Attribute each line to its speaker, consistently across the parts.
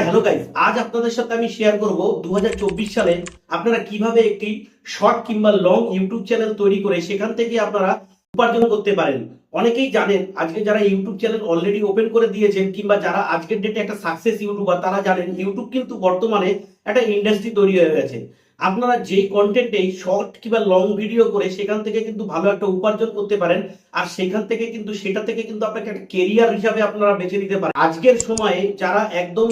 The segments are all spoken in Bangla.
Speaker 1: হাই হ্যালো গাইস আজ আপনাদের সাথে আমি শেয়ার করব দুহাজার চব্বিশ সালে আপনারা কীভাবে একটি শর্ট কিংবা লং ইউটিউব চ্যানেল তৈরি করে সেখান থেকে আপনারা উপার্জন করতে পারেন। অনেকেই জানেন, আজকে যারা ইউটিউব চ্যানেল অলরেডি ওপেন করে দিয়েছেন কিংবা যারা আজকের ডেটে একটা সাকসেস ইউটিউবার তারা জানেন ইউটিউব কিন্তু বর্তমানে একটা ইন্ডাস্ট্রি তৈরি হয়ে গেছে। আপনারা যেই কন্টেন্টে শর্ট কিংবা লং ভিডিও করে সেখান থেকে কিন্তু ভালো একটা উপার্জন করতে পারেন আর সেখান থেকে কিন্তু, সেটা থেকে কিন্তু আপনাকে একটা কেরিয়ার হিসাবে আপনারা বেছে নিতে পারেন। আজকের সময়ে যারা একদম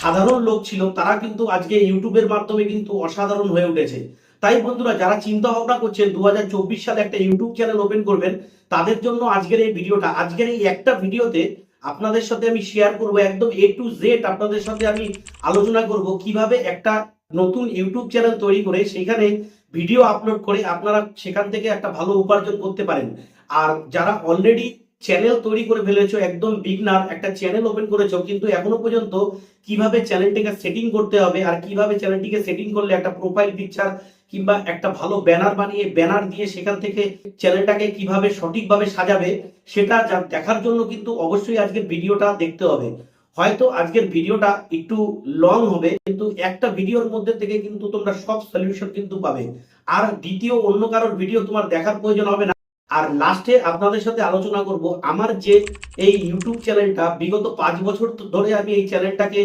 Speaker 1: সাধারণ লোক ছিল, তারা কিন্তু আজকে ইউটিউবের মাধ্যমে কিন্তু অসাধারণ হয়ে উঠেছে। তাই বন্ধুরা, যারা চিন্তা ভাবনা করছেন দু হাজার চব্বিশ সালে একটা ইউটিউব চ্যানেল ওপেন করবেন, তাদের জন্য আজকের এই ভিডিওটা, আজকের এই একটা ভিডিওতে আপনাদের সাথে আমি শেয়ার করব একদম এ টু জেড আপনাদের সাথে আমি আলোচনা করব কীভাবে একটা নতুন ইউটিউব চ্যানেল তৈরি করে সেখানে ভিডিও আপলোড করে আপনারা সেখান থেকে একটা ভালো উপার্জন করতে পারেন। আর যারা অলরেডি চ্যানেল তৈরি করে ফেলেছো, একদম বিগনার একটা চ্যানেল ওপেন করেছ, কিন্তু এখনও পর্যন্ত কীভাবে চ্যানেলটিকে সেটিং করতে হবে আর কীভাবে চ্যানেলটিকে সেটিং করলে একটা প্রোফাইল পিকচার কিংবা একটা ভালো ব্যানার বানিয়ে ব্যানার দিয়ে সেখান থেকে চ্যানেলটাকে কীভাবে সঠিকভাবে সাজাবে, সেটা দেখার জন্য কিন্তু অবশ্যই আজকের ভিডিওটা দেখতে হবে। হয়তো আজকের ভিডিওটা একটু লং হবে, কিন্তু একটা ভিডিওর মধ্যে থেকে কিন্তু তোমরা সব সলিউশন কিন্তু পাবে। আর দ্বিতীয় অন্য কারোর ভিডিও তোমার দেখার প্রয়োজন হবে না। আর লাস্টে আপনাদের সাথে আলোচনা করব, আমার যে এই ইউটিউব চ্যানেলটা বিগত পাঁচ বছর ধরে আমি এই চ্যানেলটাকে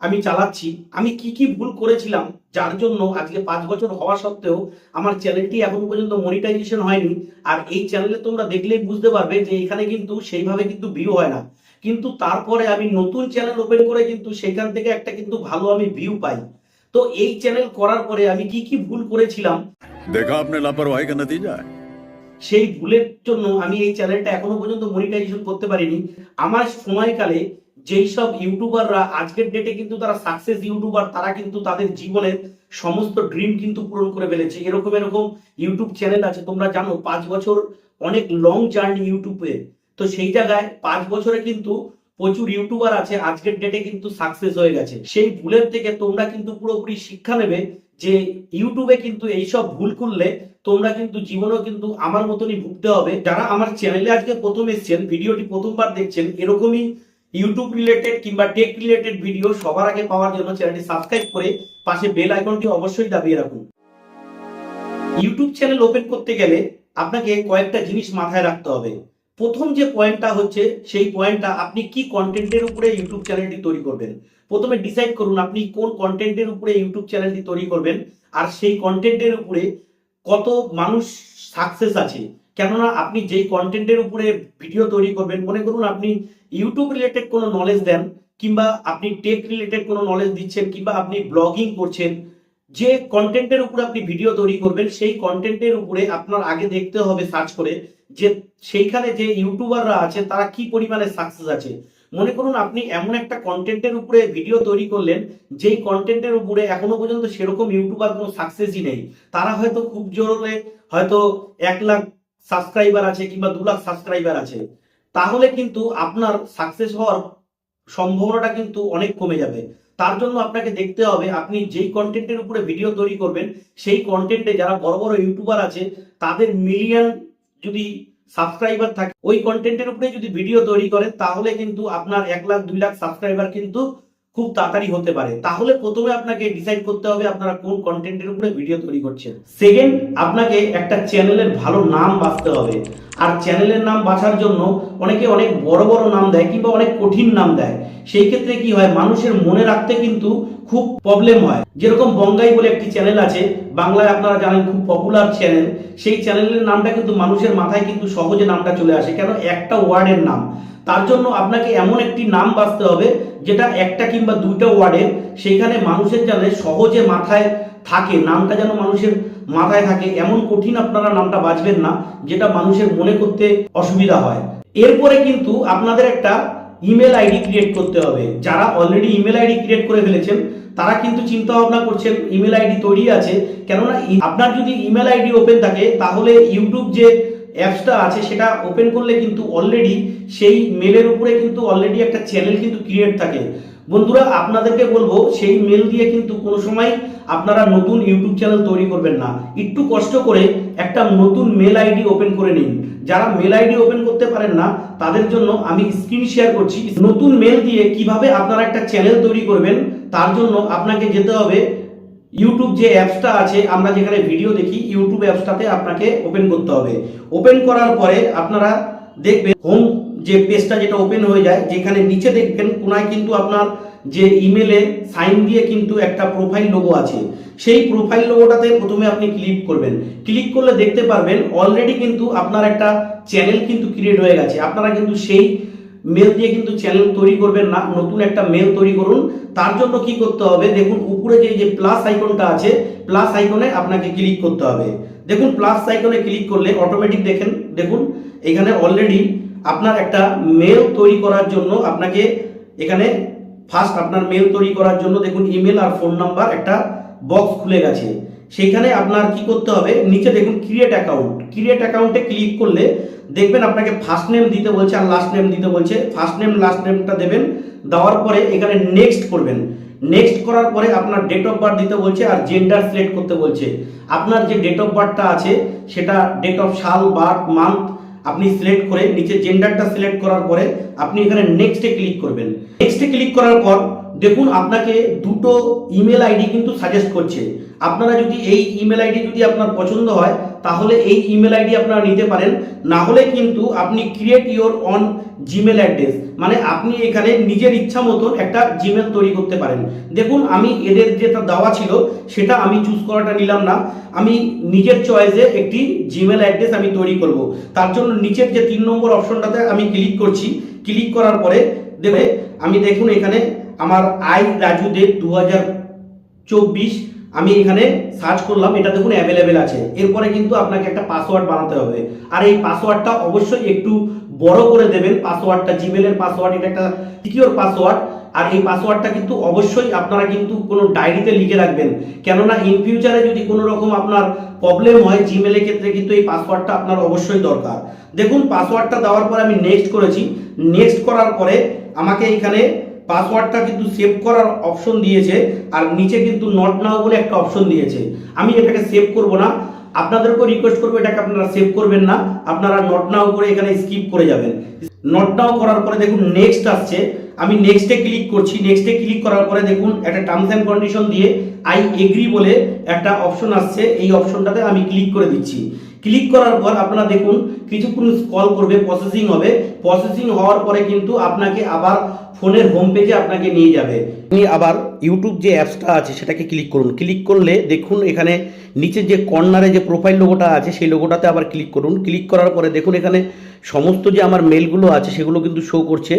Speaker 1: আমি চালাচ্ছি, আমি কি কি ভুল করেছিলাম, যার জন্য আজকে পাঁচ বছর হওয়া সত্ত্বেও আমার চ্যানেলটি এখন পর্যন্ত মনিটাইজেশন হয়নি। আর এই চ্যানেলে তোমরা দেখলেই বুঝতে পারবে যে এখানে কিন্তু সেইভাবে কিন্তু ভিউ হয় না। কিন্তু তারপরে আমি নতুন চ্যানেল ওপেন করে কিন্তু সেখান থেকে একটা কিন্তু ভালো আমি ভিউ পাই। তো এই চ্যানেল করার পরে আমি কি কি ভুল করেছিলাম?
Speaker 2: দেখা আপনার কেন দিয়ে যায়
Speaker 1: সেই ভুলের জন্য আমি এই চ্যানেলটা এখনও পর্যন্ত মনিটাইজেশন করতে পারিনি। আমার সময়কালে যেই সব ইউটিউবাররা আজকের ডেটে কিন্তু তারা সাকসেস ইউটিউবার তারা কিন্তু তাদের জীবনের সমস্ত ড্রিম কিন্তু পূরণ করে ফেলেছে। এরকম এরকম ইউটিউব চ্যানেল আছে, তোমরা জানো, পাঁচ বছর অনেক লং জার্নি ইউটিউবে তো সেই জায়গায় পাঁচ বছরে কিন্তু প্রচুর ইউটিউবার আছে, আজকের ডেটে কিন্তু সাকসেস হয়ে গেছে। সেই ভুলের থেকে তোমরা কিন্তু পুরোপুরি শিক্ষা নেবে যে ইউটিউবে কিন্তু এইসব ভুল করলে তোমরা কিন্তু জীবনেও কিন্তু আমার মতনই ভুগতে হবে। যারা আমার চ্যানেলে আজকে প্রথম এসেছেন, ভিডিওটি প্রথমবার দেখছেন, এরকমই ইউটিউব রিলেটেড কিংবা টেক রিলেটেড ভিডিও সবার আগে পাওয়ার জন্য চ্যানেলটি সাবস্ক্রাইব করে পাশে বেল আইকনটি অবশ্যই দাবিয়ে রাখুন। ইউটিউব চ্যানেল ওপেন করতে গেলে আপনাকে কয়েকটা জিনিস মাথায় রাখতে হবে। প্রথম যে পয়েন্টটা হচ্ছে, সেই পয়েন্টটা আপনি কি কন্টেন্টের উপরে ইউটিউব চ্যানেলটি তৈরি করবেন? প্রথমে ডিসাইড করুন আপনি কোন কন্টেন্টের উপরে ইউটিউব চ্যানেলটি তৈরি করবেন, আর সেই কন্টেন্টের উপরে কত মানুষ সাকসেস আছে। কেননা আপনি যেই কন্টেন্টের উপরে ভিডিও তৈরি করবেন, মনে করুন আপনি ইউটিউব রিলেটেড কোনো নলেজ দেন, কিংবা আপনি টেক রিলেটেড কোনো নলেজ দিচ্ছেন, কিংবা আপনি ব্লগিং করছেন, যে কন্টেন্টের উপরে আপনি ভিডিও তৈরি করবেন, সেই কন্টেন্টের উপরে আপনার আগে দেখতে হবে সার্চ করে যে সেইখানে যে ইউটিউবাররা আছে, তারা কি পরিমাণে সাকসেস আছে? মনে করুন, আপনি এমন একটা কন্টেন্টের উপরে ভিডিও তৈরি করলেন, যেই কন্টেন্টের উপরে এখনও পর্যন্ত সেরকম ইউটিউবার কোনো সাকসেসই নেই। তারা হয়তো খুব জোরে হয়তো এক লাখ সাবস্ক্রাইবার আছে কিংবা দু লাখ সাবস্ক্রাইবার আছে। তাহলে কিন্তু আপনার সাকসেস হওয়ার সম্ভাবনাটা কিন্তু অনেক কমে যাবে। তার জন্য আপনাকে দেখতে হবে, আপনি যেই কন্টেন্টের উপরে ভিডিও তৈরি করবেন, সেই কন্টেন্টে যারা বড় বড় ইউটিউবার আছে, তাদের মিলিয়ন যদি সাবস্ক্রাইবার থাকে, ওই কন্টেন্টের উপরে যদি ভিডিও তৈরি করেন তাহলে কিন্তু আপনার এক লাখ, দুই লাখ সাবস্ক্রাইবার কিন্তু খুব তাড়াতাড়ি হতে পারে। তাহলে প্রথমে আপনাকে ডিসাইড করতে হবে আপনারা কোন কন্টেন্টের উপরে ভিডিও তৈরি করছেন। সেকেন্ড আপনাকে একটা চ্যানেলের ভালো নাম বাছতে হবে। আর চ্যানেলের নাম বাছার জন্য অনেকে অনেক বড় বড় নাম দেয় কিংবা অনেক কঠিন নাম দেয়। সেই ক্ষেত্রে কি হয়? মানুষের মনে রাখতে কিন্তু খুব প্রবলেম হয়। যেরকম বঙ্গাই বলে একটি চ্যানেল আছে, বাংলায় আপনারা জানেন খুব পপুলার চ্যানেল সেই চ্যানেলের নামটা কিন্তু মানুষের মাথায় কিন্তু সহজে নামটা চলে আসে। কেন? একটা ওয়ার্ডের নাম। তার জন্য আপনাকে এমন একটি নাম বাঁচতে হবে, যেটা একটা কিংবা দুইটা ওয়ার্ডের, সেইখানে মানুষের যেন সহজে মাথায় থাকে, নামটা যেন মানুষের মাথায় থাকে, এমন কঠিন আপনারা নামটা বাঁচবেন না, যেটা মানুষের মনে করতে অসুবিধা হয়। এরপরে কিন্তু আপনাদের একটা ইমেল আইডি ক্রিয়েট করতে হবে। যারা অলরেডি ইমেল আইডি ক্রিয়েট করে ফেলেছেন, তারা কিন্তু চিন্তা ভাবনা করছেন, ইমেল আইডি তৈরি আছে। কেননা, আপনার যদি ইমেল আইডি ওপেন থাকে, তাহলে ইউটিউব যে অ্যাপসটা আছে, সেটা ওপেন করলে কিন্তু অলরেডি সেই মেলের উপরে কিন্তু অলরেডি একটা চ্যানেল কিন্তু ক্রিয়েট থাকে। বন্ধুরা, আপনাদেরকে বলব, সেই মেল দিয়ে কিন্তু কোনো সময় আপনারা নতুন ইউটিউব চ্যানেল তৈরি করবেন না। একটু কষ্ট করে একটা নতুন মেল আইডি ওপেন করে নিন। যারা মেল আইডি ওপেন করতে পারেন না, তাদের জন্য আমি স্ক্রিন শেয়ার করছি। নতুন মেল দিয়ে কীভাবে আপনারা একটা চ্যানেল তৈরি করবেন, তার জন্য আপনাকে যেতে হবে ইউটিউব যে অ্যাপসটা আছে, আমরা যেখানে ভিডিও দেখি ইউটিউব অ্যাপসটাতে আপনাকে ওপেন করতে হবে। ওপেন করার পরে আপনারা দেখবেন হোম যে পেজটা যেটা ওপেন হয়ে যায়, যেখানে নিচে দেখবেন কোনায় কিন্তু আপনার যে ইমেলে সাইন দিয়ে কিন্তু একটা প্রোফাইল লোগো আছে। সেই প্রোফাইল লোগোটাতে প্রথমে আপনি ক্লিক করবেন। ক্লিক করলে দেখতে পারবেন অলরেডি কিন্তু আপনার একটা চ্যানেল কিন্তু ক্রিয়েট হয়ে গেছে। আপনারা কিন্তু সেই মেল দিয়ে কিন্তু চ্যানেল তৈরি করবেন না, নতুন একটা মেল তৈরি করুন। তার জন্য কি করতে হবে? দেখুন, উপরে যে যে প্লাস আইকনটা আছে প্লাস আইকনে আপনাকে ক্লিক করতে হবে। দেখুন প্লাস আইকনে ক্লিক করলে অটোমেটিক দেখেন, দেখুন, এখানে অলরেডি আপনার একটা মেল তৈরি করার জন্য আপনাকে এখানে ফার্স্ট আপনার মেল তৈরি করার জন্য দেখুন ইমেল আর ফোন নাম্বার একটা বক্স খুলে গেছে। সেইখানে আপনার কি করতে হবে? নিচে দেখুন ক্রিয়েট অ্যাকাউন্ট ক্রিয়েট অ্যাকাউন্টে ক্লিক করলে দেখবেন আপনাকে ফার্স্ট নেম দিতে বলছে আর লাস্ট নেম দিতে বলছে। ফার্স্ট নেম লাস্ট নেমটা দেবেন। দেওয়ার পরে এখানে নেক্সট করবেন। নেক্সট করার পরে আপনার ডেট অফ বার্থ দিতে বলছে আর জেন্ডার সিলেক্ট করতে বলছে। আপনার যে ডেট অফ বার্থটা আছে, সেটা ডেট অফ সাল, বার্থ মান্থ আপনি সিলেক্ট করে নিচে জেন্ডারটা সিলেক্ট করার পরে আপনি এখানে নেক্সটে ক্লিক করবেন। নেক্সটে ক্লিক করার পর দেখুন আপনাকে দুটো ইমেল আইডি কিন্তু সাজেস্ট করছে। আপনারা যদি এই ইমেল আইডি যদি আপনার পছন্দ হয়, তাহলে এই ইমেল আইডি আপনারা নিতে পারেন। না হলে কিন্তু আপনি create your own Gmail address মানে আপনি এখানে নিজের ইচ্ছা মতন একটা জিমেল তৈরি করতে পারেন। দেখুন, আমি এদের যেটা দেওয়া ছিল, সেটা আমি চুজ করাটা নিলাম না। আমি নিজের চয়েসে একটি জিমেল অ্যাড্রেস আমি তৈরি করব। তার জন্য নিচের যে তিন নম্বর অপশনটাতে আমি ক্লিক করছি। ক্লিক করার পরে দেবে আমি দেখুন এখানে আমার আই রাজু দেব দু চব্বিশ। আমি এখানে সার্চ করলাম, এটা দেখুন অ্যাভেলেবেল আছে। এরপরে কিন্তু আপনাকে একটা পাসওয়ার্ড বানাতে হবে। আর এই পাসওয়ার্ডটা অবশ্যই একটু বড় করে দেবেন পাসওয়ার্ডটা জিমেলের পাসওয়ার্ড এটা একটা সিকিওর পাসওয়ার্ড আর এই পাসওয়ার্ডটা কিন্তু অবশ্যই আপনারা কিন্তু কোনো ডায়েরিতে লিখে রাখবেন। কেননা ইন ফিউচারে যদি কোনো রকম আপনার প্রবলেম হয় জিমেলের ক্ষেত্রে কিন্তু এই পাসওয়ার্ডটা আপনার অবশ্যই দরকার। দেখুন পাসওয়ার্ডটা দেওয়ার পরে আমি নেক্সট করেছি। নেক্সট করার পরে আমাকে এখানে পাসওয়ার্ডটা কিন্তু সেভ করার অপশন দিয়েছে আর নিচে কিন্তু নট নাও বলে একটা অপশন দিয়েছে। আমি এটাকে সেভ করব না। আপনাদেরকেও রিকোয়েস্ট করব, এটাকে আপনারা সেভ করবেন না। আপনারা নট নাও করে এখানে স্কিপ করে যাবেন। নট নাও করার পরে দেখুন নেক্সট আসছে। আমি নেক্সটে ক্লিক করছি। নেক্সটে ক্লিক করার পরে দেখুন একটা টার্মস অ্যান্ড কন্ডিশন দিয়ে আই এগ্রি বলে একটা অপশন আসছে। এই অপশনটাতে আমি ক্লিক করে দিচ্ছি। ক্লিক করার পর আপনারা দেখুন কিছুক্ষণ কল করবে প্রসেসিং হবে। প্রসেসিং হওয়ার পরে কিন্তু আপনাকে আবার ফোনের হোম পেজে আপনাকে নিয়ে যাবে। আপনি আবার ইউটিউব যে অ্যাপসটা আছে সেটাকে ক্লিক করুন। ক্লিক করলে দেখুন এখানে নিচে যে কর্নারে যে প্রোফাইল লোগোটা আছে, সেই লোগোটাতে আবার ক্লিক করুন। ক্লিক করার পরে দেখুন এখানে সমস্ত যে আমার মেলগুলো আছে সেগুলো কিন্তু শো করছে।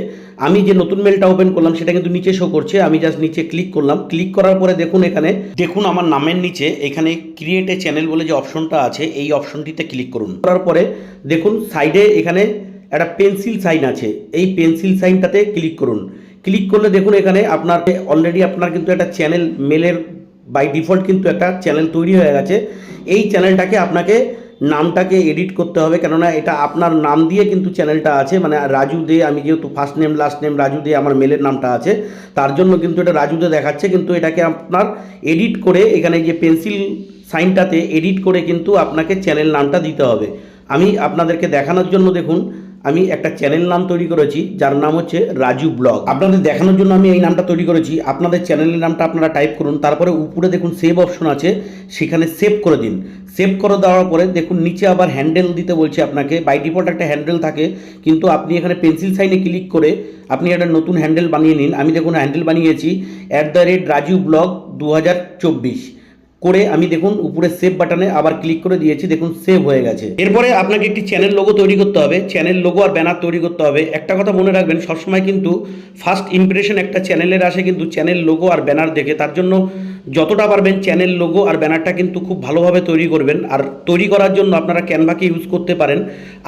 Speaker 1: আমি যে নতুন মেলটা ওপেন করলাম সেটা কিন্তু নিচে শো করছে। আমি জাস্ট নিচে ক্লিক করলাম। ক্লিক করার পরে দেখুন এখানে, দেখুন আমার নামের নিচে এখানে ক্রিয়েট এ চ্যানেল বলে যে অপশনটা আছে, এই অপশনটিতে ক্লিক করুন। করার পরে দেখুন সাইডে এখানে একটা পেন্সিল সাইন আছে। এই পেন্সিল সাইনটাতে ক্লিক করুন। ক্লিক করলে দেখুন এখানে আপনার অলরেডি আপনার কিন্তু একটা চ্যানেল মেলের বাই ডিফল্ট কিন্তু একটা চ্যানেল তৈরি হয়ে গেছে। এই চ্যানেলটাকে আপনাকে নামটাকে এডিট করতে হবে, কেননা এটা আপনার নাম দিয়ে কিন্তু চ্যানেলটা আছে মানে রাজু দে, আমি যেহেতু first name last name Raju Dey আমার মেলের নামটা আছে, তার জন্য কিন্তু এটা রাজু দে দেখাচ্ছে, কিন্তু এটাকে আপনার এডিট করে এখানে যে পেন্সিল সাইনটাতে এডিট করে কিন্তু আপনাকে চ্যানেল নামটা দিতে হবে। আমি আপনাদেরকে দেখানোর জন্য দেখুন আমি একটা চ্যানেল নাম তৈরি করেছি, যার নাম হচ্ছে রাজু ব্লগ। আপনাদের দেখানোর জন্য আমি এই নামটা তৈরি করেছি। আপনাদের চ্যানেলের নামটা আপনারা টাইপ করুন। তারপরে উপরে দেখুন সেভ অপশন আছে, সেখানে সেভ করে দিন। সেভ করে দেওয়ার পরে দেখুন, নিচে আবার হ্যান্ডেল দিতে বলছে আপনাকে। বাই ডিফল্ট একটা হ্যান্ডেল থাকে, কিন্তু আপনি এখানে পেন্সিল সাইনে ক্লিক করে আপনি একটা নতুন হ্যান্ডেল বানিয়ে নিন। আমি দেখুন হ্যান্ডেল বানিয়েছি at the rate Raju blog দু করে আমি দেখুন উপরে সেভ বাটনে আবার ক্লিক করে দিয়েছি, দেখুন সেভ হয়ে গেছে। এরপরে আপনাকে একটি চ্যানেল লোগো তৈরি করতে হবে চ্যানেল লোগো আর ব্যানার তৈরি করতে হবে। একটা কথা মনে রাখবেন, সবসময় কিন্তু ফার্স্ট ইমপ্রেশন একটা চ্যানেলের আসে কিন্তু চ্যানেল লোগো আর ব্যানার দেখে, তার জন্য যতটা পারবেন চ্যানেল লোগো আর ব্যানারটা কিন্তু খুব ভালোভাবে তৈরি করবেন। আর তৈরি করার জন্য আপনারা ক্যানভাকে ইউজ করতে পারেন।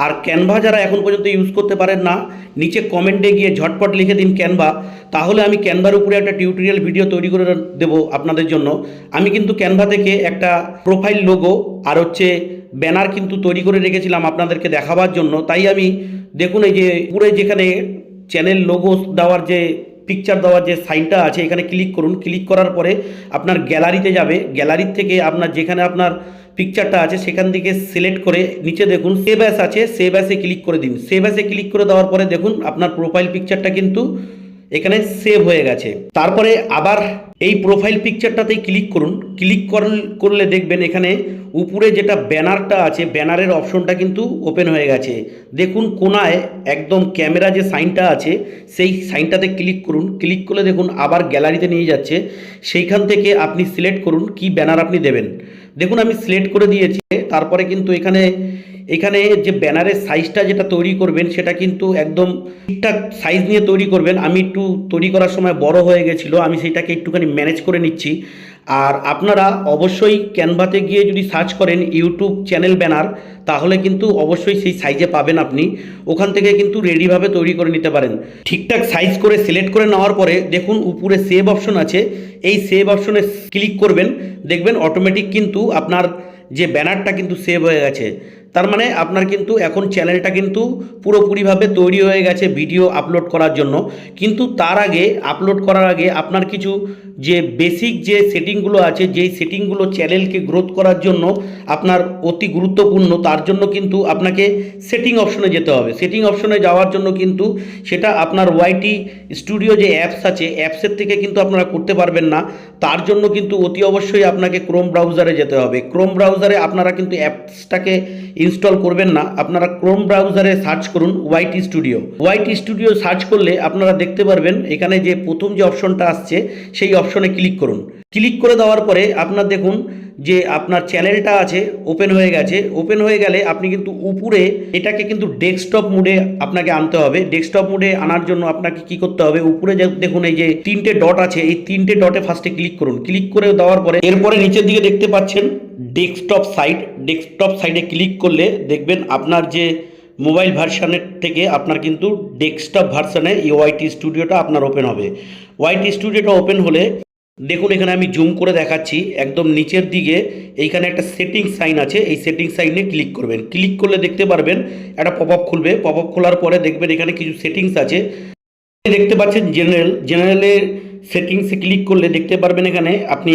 Speaker 1: আর ক্যানভা যারা এখন পর্যন্ত ইউজ করতে পারেন না, নিচে কমেন্টে গিয়ে ঝটপট লিখে দিন ক্যানভা তাহলে আমি ক্যানভার উপরে একটা টিউটোরিয়াল ভিডিও তৈরি করে দেবো আপনাদের জন্য। আমি কিন্তু ক্যানভা থেকে একটা প্রোফাইল লোগো আর হচ্ছে ব্যানার কিন্তু তৈরি করে রেখেছিলাম আপনাদেরকে দেখাবার জন্য। তাই আমি দেখুন এই যে পুরো যেখানে চ্যানেল লোগো দেওয়ার যে পিকচার দেওয়ার যে সাইনটা আছে, এখানে ক্লিক করুন। ক্লিক করার পরে আপনার গ্যালারিতে যাবে। গ্যালারির থেকে আপনার যেখানে আপনার পিকচারটা আছে, সেখান থেকে সিলেক্ট করে নিচে দেখুন সেভ অ্যাস আছে। সেভ অ্যাসে ক্লিক করে দিন। সেভ অ্যাসে ক্লিক করে দেওয়ার পরে দেখুন, আপনার প্রোফাইল পিকচারটা কিন্তু এখানে সেভ হয়ে গেছে। তারপরে আবার এই প্রোফাইল পিকচারটাতেই ক্লিক করুন। ক্লিক করলে দেখবেন এখানে উপরে যেটা ব্যানারটা আছে ব্যানারের অপশনটা কিন্তু ওপেন হয়ে গেছে। দেখুন কোনায় একদম ক্যামেরা যে সাইনটা আছে, সেই সাইনটাতে ক্লিক করুন। ক্লিক করলে দেখুন আবার গ্যালারিতে নিয়ে যাচ্ছে। সেইখান থেকে আপনি সিলেক্ট করুন কি ব্যানার আপনি দেবেন। দেখুন আমি সিলেক্ট করে দিয়েছি, তারপরে কিন্তু এখানে এখানে যে ব্যানারের সাইজটা যেটা তৈরি করবেন, সেটা কিন্তু একদম ঠিকঠাক সাইজ নিয়ে তৈরি করবেন। আমি একটু তৈরি করার সময় বড় হয়ে গেছিল, আমি সেটাকে একটুখানি ম্যানেজ করে নিচ্ছি। আর আপনারা অবশ্যই ক্যানভাতে গিয়ে যদি সার্চ করেন ইউটিউব চ্যানেল ব্যানার তাহলে কিন্তু অবশ্যই সেই সাইজে পাবেন আপনি। ওখান থেকে কিন্তু রেডিভাবে তৈরি করে নিতে পারেন। ঠিকঠাক সাইজ করে সিলেক্ট করে নেওয়ার পরে দেখুন উপরে সেভ অপশন আছে। এই সেভ অপশনে ক্লিক করবেন। দেখবেন অটোমেটিক কিন্তু আপনার যে ব্যানারটা কিন্তু সেভ হয়ে গেছে। তার মানে আপনার কিন্তু এখন চ্যানেলটা কিন্তু পুরোপুরিভাবে তৈরি হয়ে গেছে ভিডিও আপলোড করার জন্য। কিন্তু তার আগে আপলোড করার আগে আপনার কিছু যে বেসিক যে সেটিংগুলো আছে, যেই সেটিংগুলো চ্যানেলকে গ্রোথ করার জন্য আপনার অতি গুরুত্বপূর্ণ, তার জন্য কিন্তু আপনাকে সেটিং অপশনে যেতে হবে। সেটিং অপশনে যাওয়ার জন্য কিন্তু সেটা আপনার ওয়াইটি স্টুডিও যে অ্যাপস আছে অ্যাপসের থেকে কিন্তু আপনারা করতে পারবেন না। তার জন্য কিন্তু অতি অবশ্যই আপনাকে ক্রোম ব্রাউজারে যেতে হবে। ক্রোম ব্রাউজারে আপনারা কিন্তু অ্যাপসটাকে ইনস্টল করবেন না, আপনারা ক্রোম ব্রাউজারে সার্চ করুন white studio white studio search করলে আপনারা দেখতে পারবেন এখানে যে প্রথম যে অপশনটা আসছে, সেই অপশনে ক্লিক করুন। ক্লিক করে দেওয়ার পরে আপনার দেখুন যে আপনার চ্যানেলটা আছে ওপেন হয়ে গেছে। ওপেন হয়ে গেলে আপনি কিন্তু উপরে এটাকে কিন্তু ডেস্কটপ মুডে আপনাকে আনতে হবে। ডেস্কটপ মুডে আনার জন্য আপনাকে কি করতে হবে? উপরে দেখুন এই যে তিনটে ডট আছে, এই তিনটে ডটে ফার্স্টে ক্লিক করুন। ক্লিক করে দেওয়ার পরে এরপরে নিচের দিকে দেখতে পাচ্ছেন ডেস্কটপ সাইট ডেস্কটপ সাইডে ক্লিক করলে দেখবেন আপনার যে মোবাইল ভার্সানের থেকে আপনার কিন্তু ডেস্কটপ ভার্সানে এই ওয়াইটি স্টুডিওটা আপনার ওপেন হবে। ওয়াইটি স্টুডিওটা ওপেন হলে দেখুন এখানে আমি জুম করে দেখাচ্ছি, একদম নিচের দিকে এইখানে একটা সেটিং সাইন আছে, এই সেটিং সাইনে ক্লিক করবেন। ক্লিক করলে দেখতে পারবেন একটা পপ আপ খুলবে। পপ আপ খোলার পরে দেখবেন এখানে কিছু সেটিংস আছে। দেখতে পাচ্ছেন জেনারেল জেনারেলের সেটিংসে ক্লিক করলে দেখতে পারবেন এখানে আপনি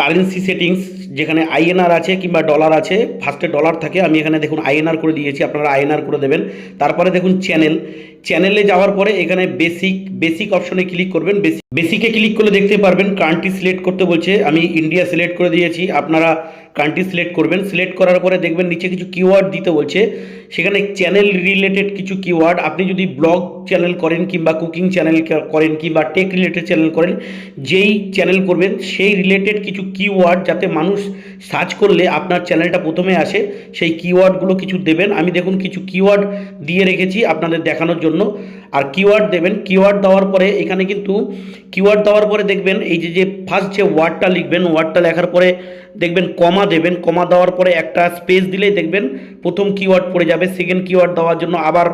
Speaker 1: কারেন্সি সেটিংস যেখানে আইএনআর আছে কিংবা ডলার আছে ফার্স্টে ডলার থাকে, আমি এখানে দেখুন আইএনআর করে দিয়েছি, আপনারা আইএনআর করে দেবেন। তারপরে দেখুন চ্যানেল চ্যানেলে যাওয়ার পরে এখানে বেসিক বেসিক অপশনে ক্লিক করবেন। বেসিক ক্লিক করলে দেখতে পারবেন কান্ট্রি সিলেক্ট করতে বলছে, আমি ইন্ডিয়া সিলেক্ট করে দিয়েছি, আপনারা কান্ট্রি সিলেক্ট করবেন। সিলেক্ট করার পরে দেখবেন নিচে কিছু কিওয়ার্ড দিতে বলছে, সেখানে চ্যানেল রিলেটেড কিছু কিওয়ার্ড আপনি যদি ব্লগ চ্যানেল করেন কিংবা কুকিং চ্যানেল করেন কিংবা টেক রিলেটেড চ্যানেল করেন, যেই চ্যানেল করবেন, সেই রিলেটেড কিছু কিওয়ার্ড যাতে মানুষ সার্চ করলে আপনার চ্যানেলটা প্রথমে আসে, সেই কিওয়ার্ডগুলো কিছু দেবেন। আমি দেখুন কিছু কিওয়ার্ড দিয়ে রেখেছি আপনাদের দেখানোর জন্য। আর কিওয়ার্ড দেবেন কিওয়ার্ড দেওয়ার পরে এখানে কিন্তু কিওয়ার্ড দেওয়ার পরে দেখবেন এই যে যে ফার্স্ট যে ওয়ার্ডটা লিখবেন ওয়ার্ডটা লেখার পরে দেখবেন কমা দেবেন। কমা দেওয়ার পরে একটা স্পেস দিলেই দেখবেন প্রথম কিওয়ার্ড পড়ে যাবে সেকেন্ড কিওয়ার্ড দেওয়ার জন্য আবার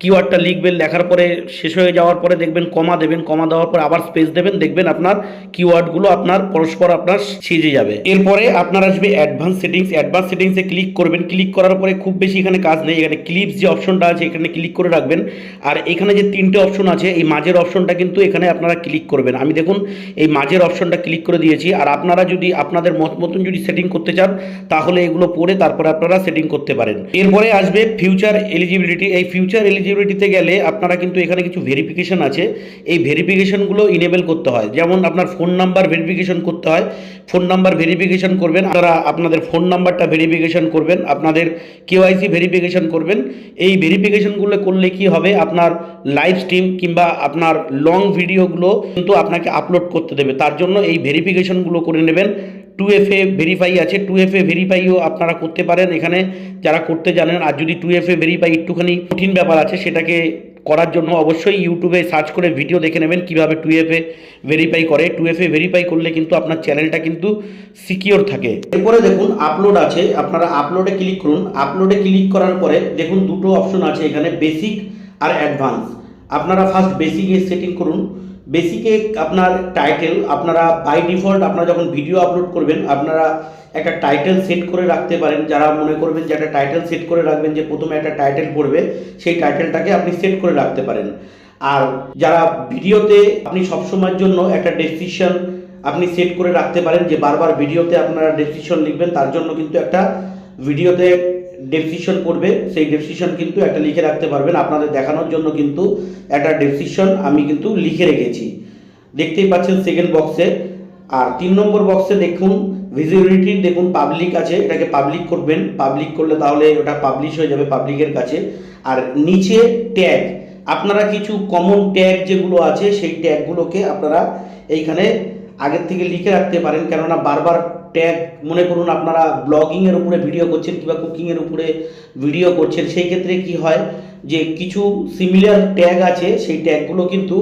Speaker 1: কিওয়ার্ডটা লিখবেন, লেখার পরে শেষ হয়ে যাওয়ার পরে দেখবেন কমা দেবেন কমা দেওয়ার পরে আবার স্পেস দেবেন, দেখবেন আপনার কিওয়ার্ডগুলো আপনার পরস্পর আপনার সেজে যাবে। এরপরে আপনার আসবে অ্যাডভান্স সেটিংস অ্যাডভান্স সেটিংসে ক্লিক করবেন ক্লিক করার পরে খুব বেশি এখানে কাজ নেই, এখানে ক্লিপস যে অপশনটা আছে এখানে ক্লিক করে রাখবেন। আর এখানে যে তিনটে অপশন আছে, এই মাঝের অপশনটা কিন্তু এখানে আপনারা ক্লিক করবেন। আমি দেখুন, এই মাঝের অপশনটা ক্লিক করে দিয়েছি। আর আপনারা যদি আপনাদের মত, মতন যদি সেটিং করতে চান, তাহলে এগুলো পড়ে তারপরে আপনারা সেটিং করতে পারেন। এরপরে আসবে ফিউচার এলিজিবিলিটি এই ফিউচার এলিজিবিলিটিতে গেলে আপনারা কিন্তু এখানে কিছু ভেরিফিকেশন আছে। এই ভেরিফিকেশনগুলো ইনেবল করতে হয়। যেমন আপনার ফোন নাম্বার ভেরিফিকেশন করতে হয়। ফোন নাম্বার ভেরিফিকেশন করবেন। আপনারা আপনাদের ফোন নাম্বারটা ভেরিফিকেশন করবেন। আপনাদের কেওয়াইসি ভেরিফিকেশন করবেন। এই ভেরিফিকেশনগুলো করলে কি হবে? আপনার লাইভ স্ট্রিম কিংবা আপনার লং ভিডিওগুলো কিন্তু আপনাকে আপলোড করতে দেবে। তার জন্য এই ভেরিফিকেশনগুলো করে নেবেন। টু এফ এ ভেরিফাই আছে টু এফ এ ভেরিফাইও আপনারা করতে পারেন এখানে, যারা করতে জানেন। আর যদি টু এফ এ ভেরিফাই একটুখানি কঠিন ব্যাপার আছে, সেটাকে করার জন্য অবশ্যই ইউটিউবে সার্চ করে ভিডিও দেখে নেবেন কীভাবে টু এফ এ ভেরিফাই করে। টু এফ এ ভেরিফাই করলে কিন্তু আপনার চ্যানেলটা কিন্তু সিকিওর থাকে। এরপরে দেখুন আপলোড আছে। আপনারা আপলোডে ক্লিক করুন। আপলোডে ক্লিক করার পরে দেখুন দুটো অপশন আছে এখানে বেসিক আর অ্যাডভান্স আপনারা ফার্স্ট বেসিকে সেটিং করুন। বেসিকে আপনার টাইটেল আপনারা বাই ডিফল্ট আপনারা যখন ভিডিও আপলোড করবেন, আপনারা একটা টাইটেল সেট করে রাখতে পারেন। যারা মনে করবেন যে একটা টাইটেল সেট করে রাখবেন যে প্রথমে একটা টাইটেল পড়বে, সেই টাইটেলটাকে আপনি সেট করে রাখতে পারেন। আর যারা ভিডিওতে আপনি সবসময়ের জন্য একটা ডেসক্রিপশন আপনি সেট করে রাখতে পারেন, যে বারবার ভিডিওতে আপনারা ডেসক্রিপশন লিখবেন, তার জন্য কিন্তু একটা ভিডিওতে ডেসক্রিপশন পড়বে সেই ডেসক্রিপশন কিন্তু একটা লিখে রাখতে পারবেন। আপনাদের দেখানোর জন্য কিন্তু একটা ডেসক্রিপশন আমি কিন্তু লিখে রেখেছি। দেখতেই পাচ্ছেন সেকেন্ড বক্সে আর তিন নম্বর বক্সে দেখুন ভিজিবিলিটি দেখুন পাবলিক আছে, এটাকে পাবলিক করবেন। পাবলিক করলে তাহলে ওটা পাবলিশ হয়ে যাবে পাবলিকের কাছে। আর নিচে ট্যাগ আপনারা কিছু কমন ট্যাগ যেগুলো আছে, সেই ট্যাগগুলোকে আপনারা এইখানে আগের থেকে লিখে রাখতে পারেন। কেননা বারবার ট্যাগ মনে করুন আপনারা ব্লগিংয়ের উপরে ভিডিও করছেন কিংবা কুকিংয়ের উপরে ভিডিও করছেন, সেই ক্ষেত্রে কি হয় যে কিছু সিমিলার ট্যাগ আছে, সেই ট্যাগগুলো কিন্তু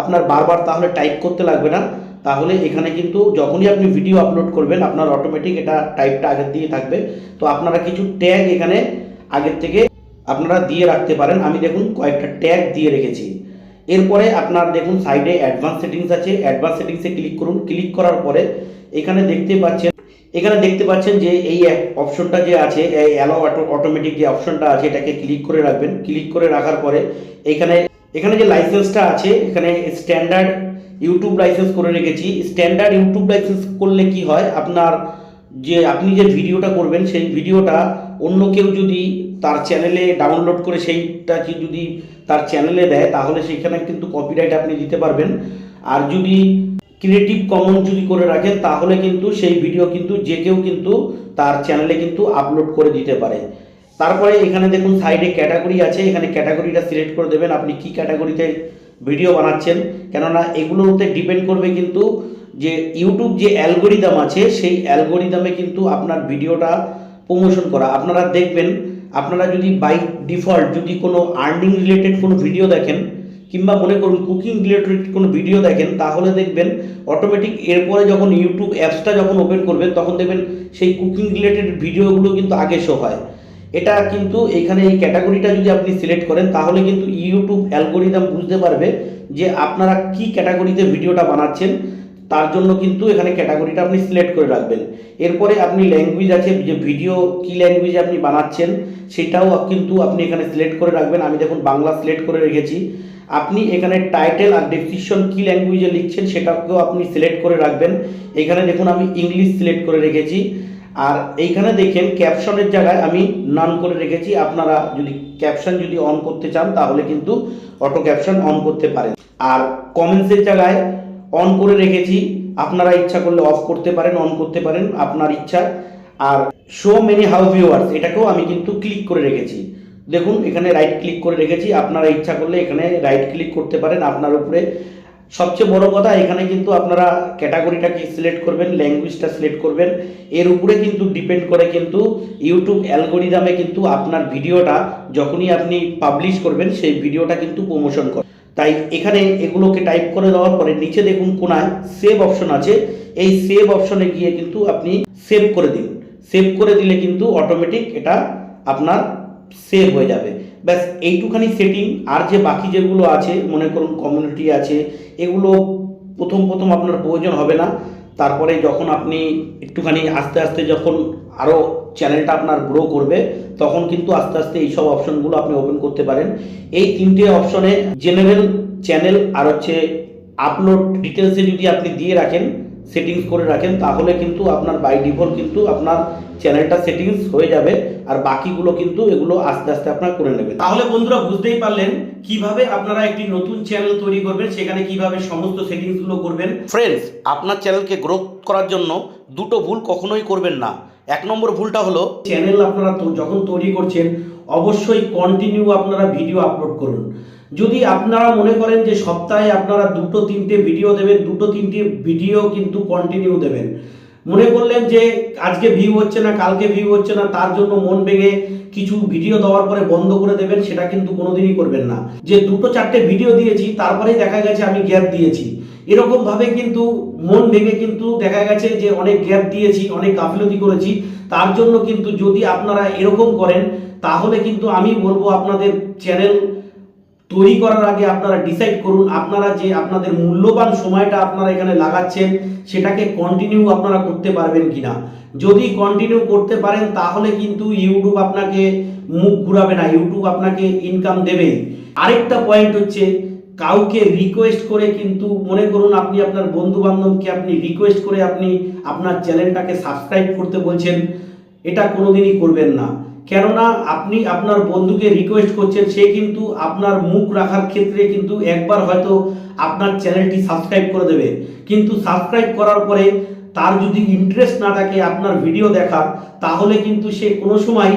Speaker 1: আপনার বারবার তাহলে টাইপ করতে লাগবে না। তাহলে এখানে কিন্তু যখনই আপনি ভিডিও আপলোড করবেন, আপনার অটোমেটিক এটা টাইপটা আগের দিয়ে থাকবে। তো আপনারা কিছু ট্যাগ এখানে আগের থেকে আপনারা দিয়ে রাখতে পারেন। আমি দেখুন কয়েকটা ট্যাগ দিয়ে রেখেছি। এরপরে আপনার দেখুন সাইডে অ্যাডভান্স সেটিংস আছে। অ্যাডভান্স সেটিংসে ক্লিক করুন। ক্লিক করার পরে এখানে দেখতে পাচ্ছেন, এখানে দেখতে পাচ্ছেন যে এই অপশনটা যে আছে, এই অ্যালো অটোমেটিক যে অপশনটা আছে, এটাকে ক্লিক করে রাখবেন। ক্লিক করে রাখার পরে এখানে এখানে যে লাইসেন্সটা আছে, এখানে স্ট্যান্ডার্ড ইউটিউব লাইসেন্স করে রেখেছি। স্ট্যান্ডার্ড ইউটিউব লাইসেন্স করলে কি হয়? আপনার যে, আপনি যে ভিডিওটা করবেন, সেই ভিডিওটা অন্য কেউ যদি তার চ্যানেলে ডাউনলোড করে, সেইটা যদি তার চ্যানেলে দেয়, তাহলে সেখানে কিন্তু কপিরাইট আপনি দিতে পারবেন। আর যদি ক্রিয়েটিভ কমন যদি করে রাখেন তাহলে কিন্তু সেই ভিডিও কিন্তু যে কেউ কিন্তু তার চ্যানেলে কিন্তু আপলোড করে দিতে পারে। তারপরে এখানে দেখুন সাইডে ক্যাটাগরি আছে, এখানে ক্যাটাগরিটা সিলেক্ট করে দেবেন। আপনি কি ক্যাটাগরিতে ভিডিও বানাচ্ছেন? কেননা এগুলোতে ডিপেন্ড করবে কিন্তু যে ইউটিউব যে অ্যালগোরিদম আছে, সেই অ্যালগোরিদমে কিন্তু আপনার ভিডিওটা প্রমোশন করা। আপনারা দেখবেন, আপনারা যদি বাই ডিফল্ট যদি কোনো আর্নিং রিলেটেড কোনো ভিডিও দেখেন কিংবা মনে করুন কুকিং রিলেটেড কোনো ভিডিও দেখেন, তাহলে দেখবেন অটোমেটিক এরপরে যখন ইউটিউব অ্যাপসটা যখন ওপেন করবেন, তখন দেখবেন সেই কুকিং রিলেটেড ভিডিওগুলো কিন্তু আগে শো হয়। এটা কিন্তু এখানে এই ক্যাটাগরিটা যদি আপনি সিলেক্ট করেন, তাহলে কিন্তু ইউটিউব অ্যালগোরিদম বুঝতে পারবে যে আপনারা কি ক্যাটাগরিতে ভিডিওটা বানাচ্ছেন। তার জন্য কিন্তু এখানে ক্যাটাগরিটা আপনি সিলেক্ট করে রাখবেন। এরপরে আপনি ল্যাঙ্গুয়েজ আছে, যে ভিডিও কি ল্যাঙ্গুয়েজে আপনি বানাচ্ছেন, সেটাও কিন্তু আপনি এখানে সিলেক্ট করে রাখবেন। আমি দেখুন বাংলা সিলেক্ট করে রেখেছি। আপনি এখানে টাইটেল আর ডেসক্রিপশন কি ল্যাঙ্গুয়েজে লিখছেন সেটাকেও আপনি সিলেক্ট করে রাখবেন। এখানে দেখুন আমি ইংলিশ সিলেক্ট করে রেখেছি। আর এইখানে দেখেন ক্যাপশনের জায়গায় আমি নান করে রেখেছি। আপনারা যদি ক্যাপশন যদি অন করতে চান তাহলে কিন্তু অটো ক্যাপশন অন করতে পারেন। আর কমেন্টসের জায়গায় অন করে রেখেছি। আপনারা ইচ্ছা করলে অফ করতে পারেন অন করতে পারেন, আপনার ইচ্ছা। আর শো মেনি হাউ ভিউয়ার্স এটাকেও আমি কিন্তু ক্লিক করে রেখেছি। দেখুন, এখানে রাইট ক্লিক করে রেখেছি। আপনারা ইচ্ছা করলে এখানে রাইট ক্লিক করতে পারেন। আপনার উপরে সবচেয়ে বড় কথা, এখানে কিন্তু আপনারা ক্যাটাগরিটাকে সিলেক্ট করবেন ল্যাঙ্গুয়েজটা সিলেক্ট করবেন। এর উপরে কিন্তু ডিপেন্ড করে কিন্তু ইউটিউব অ্যালগোরিদমে কিন্তু আপনার ভিডিওটা যখনই আপনি পাবলিশ করবেন, সেই ভিডিওটা কিন্তু প্রমোশন করে। তাই এখানে এগুলোকে টাইপ করে দেওয়ার পরে নিচে দেখুন কোনায় সেভ অপশন আছে। এই সেভ অপশনে গিয়ে কিন্তু আপনি সেভ করে দিন। সেভ করে দিলে কিন্তু অটোমেটিক এটা আপনার সেভ হয়ে যাবে। ব্যাস, এইটুখানি সেটিং আর যে বাকি যেগুলো আছে, মনে করুন কমিউনিটি আছে, এগুলো প্রথম প্রথম আপনার প্রয়োজন হবে না। তারপরে যখন আপনি একটুখানি আস্তে আস্তে যখন আরও চ্যানেলটা আপনার গ্রো করবে, তখন কিন্তু আস্তে আস্তে এইসব অপশনগুলো আপনি ওপেন করতে পারেন। এই তিনটে অপশনে জেনারেল চ্যানেল আর হচ্ছে আপলোড ডিটেলসে যদি আপনি দিয়ে রাখেন সেটিংস করে রাখেন, তাহলে কিন্তু আপনার বাই ডিফল্ট কিন্তু আপনার চ্যানেলটা সেটিংস হয়ে যাবে আর বাকিগুলো কিন্তু এগুলো আস্তে আস্তে আপনার করে নেবেন। তাহলে বন্ধুরা বুঝতেই পারলেন কীভাবে আপনারা একটি নতুন চ্যানেল তৈরি করবেন, সেখানে কীভাবে সমস্ত সেটিংসগুলো করবেন। ফ্রেন্ডস আপনার চ্যানেলকে গ্রোথ করার জন্য দুটো ভুল কখনোই করবেন না। এক নম্বর ভুলটা হলো চ্যানেল আপনারা যখন তৈরি করছেন, অবশ্যই কন্টিনিউ আপনারা ভিডিও আপলোড করুন। যদি আপনারা মনে করেন যে সপ্তাহে আপনারা দুটো, তিনটে ভিডিও দেবেন, দুটো, তিনটে ভিডিও কিন্তু কন্টিনিউ দেবেন। মনে করলেন যে আজকে ভিউ হচ্ছে না, কালকে ভিউ হচ্ছে না, তার জন্য মন ভেঙে কিছু ভিডিও দেওয়ার পরে বন্ধ করে দেবেন, সেটা কিন্তু কোনোদিনই করবেন না। যে দুটো, চারটে ভিডিও দিয়েছি, তারপরেই দেখা গেছে আমি গ্যাপ দিয়েছি। এরকম ভাবে কিন্তু মন ভেঙে কিন্তু দেখা গেছে যে অনেক গ্যাপ দিয়েছি, অনেক গাফিলতি করেছি। তার জন্য কিন্তু যদি আপনারা এরকম করেন, তাহলে কিন্তু আমি বলব আপনাদের চ্যানেল তৈরি করার আগে আপনারা ডিসাইড করুন, আপনারা যে আপনাদের মূল্যবান সময়টা আপনারা এখানে লাগাচ্ছেন, সেটাকে কন্টিনিউ আপনারা করতে পারবেন কিনা। যদি কন্টিনিউ করতে পারেন, তাহলে কিন্তু ইউটিউব আপনাকে মুখ ঘুরাবে না ইউটিউব আপনাকে ইনকাম দেবেই। আরেকটা পয়েন্ট হচ্ছে, কাউকে রিকোয়েস্ট করে কিন্তু মনে করুন আপনি আপনার বন্ধু বান্ধবকে আপনি রিকোয়েস্ট করে আপনি আপনার চ্যানেলটাকে সাবস্ক্রাইব করতে বলছেন, এটা কোনোদিনই করবেন না। কেননা আপনি আপনার বন্ধুকে রিকোয়েস্ট করছেন, সে কিন্তু আপনার মুখ রাখার ক্ষেত্রে কিন্তু একবার হয়তো আপনার চ্যানেলটি সাবস্ক্রাইব করে দেবে। কিন্তু সাবস্ক্রাইব করার পরে তার যদি ইন্টারেস্ট না থাকে আপনার ভিডিও দেখার, তাহলে কিন্তু সে কোনো সময়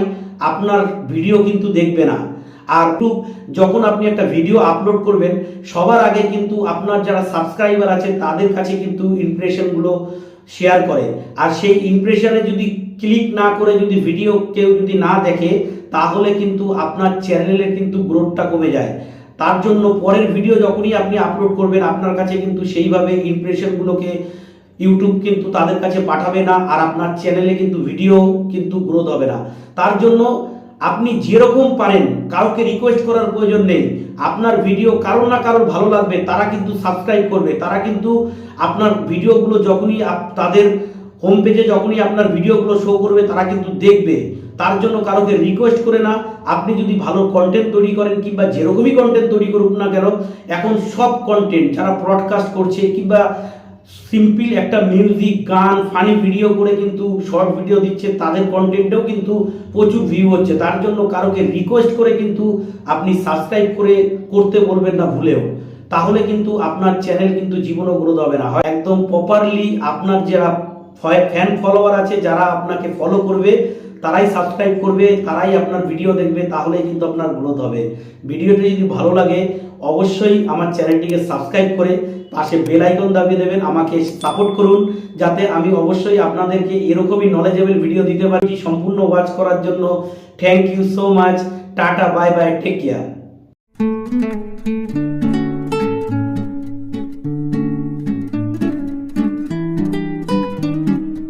Speaker 1: আপনার ভিডিও কিন্তু দেখবে না। আর যখন আপনি একটা ভিডিও আপলোড করবেন, সবার আগে কিন্তু আপনার যারা সাবস্ক্রাইবার আছে, তাদের কাছে কিন্তু ইমপ্রেশনগুলো শেয়ার করে। আর সেই ইমপ্রেশনে যদি ক্লিক না করে যদি ভিডিও কেউ যদি না দেখে, তাহলে কিন্তু আপনার চ্যানেলের কিন্তু গ্রোথটা কমে যায়। তার জন্য পরের ভিডিও যখনই আপনি আপলোড করবেন, আপনার কাছে কিন্তু সেইভাবে ইমপ্রেশনগুলোকে ইউটিউব কিন্তু তাদের কাছে পাঠাবে না, আর আপনার চ্যানেলে কিন্তু ভিডিও কিন্তু গ্রোথ হবে না। তার জন্য আপনি যেরকম পারেন, কাউকে রিকোয়েস্ট করার প্রয়োজন নেই। আপনার ভিডিও কারও না কারোর ভালো লাগবে, তারা কিন্তু সাবস্ক্রাইব করবে। তারা কিন্তু আপনার ভিডিওগুলো যখনই তাদের হোম পেজে যখনই আপনার ভিডিওগুলো শো করবে, তারা কিন্তু দেখবে। তার জন্য কারোকে রিকোয়েস্ট করে না। আপনি যদি ভালো কন্টেন্ট তৈরি করেন কিংবা যেরকমই কন্টেন্ট তৈরি করুক না কেন, এখন সব কন্টেন্ট যারা ব্রডকাস্ট করছে কিংবা সিম্পল একটা মিউজিক গান ফানি ভিডিও করে কিন্তু শর্ট ভিডিও দিচ্ছে, তাদের কন্টেন্টেও কিন্তু প্রচুর ভিউ হচ্ছে। তার জন্য কারোকে রিকোয়েস্ট করে কিন্তু আপনি সাবস্ক্রাইব করে করতে বলবেন না ভুলেও। তাহলে কিন্তু আপনার চ্যানেল কিন্তু জীবনও গ্রোথ হবে না। একদম প্রপারলি আপনার যারা ফ্যান ফলোয়ার আছে, যারা আপনাকে ফলো করবে, তারাই সাবস্ক্রাইব করবে, তারাই আপনার ভিডিও দেখবে, তাহলেই কিন্তু আপনার গ্রোথ হবে। ভিডিওটি যদি ভালো লাগে, অবশ্যই আমার চ্যানেলটিকে সাবস্ক্রাইব করে পাশে বেল আইকন দাবিয়ে দেবেন, আমাকে সাপোর্ট করুন, যাতে আমি অবশ্যই আপনাদেরকে এরকমই নলেজেবল ভিডিও দিতে পারি, সম্পূর্ণ ওয়াচ করার জন্য। Thank you so much tata bye bye take care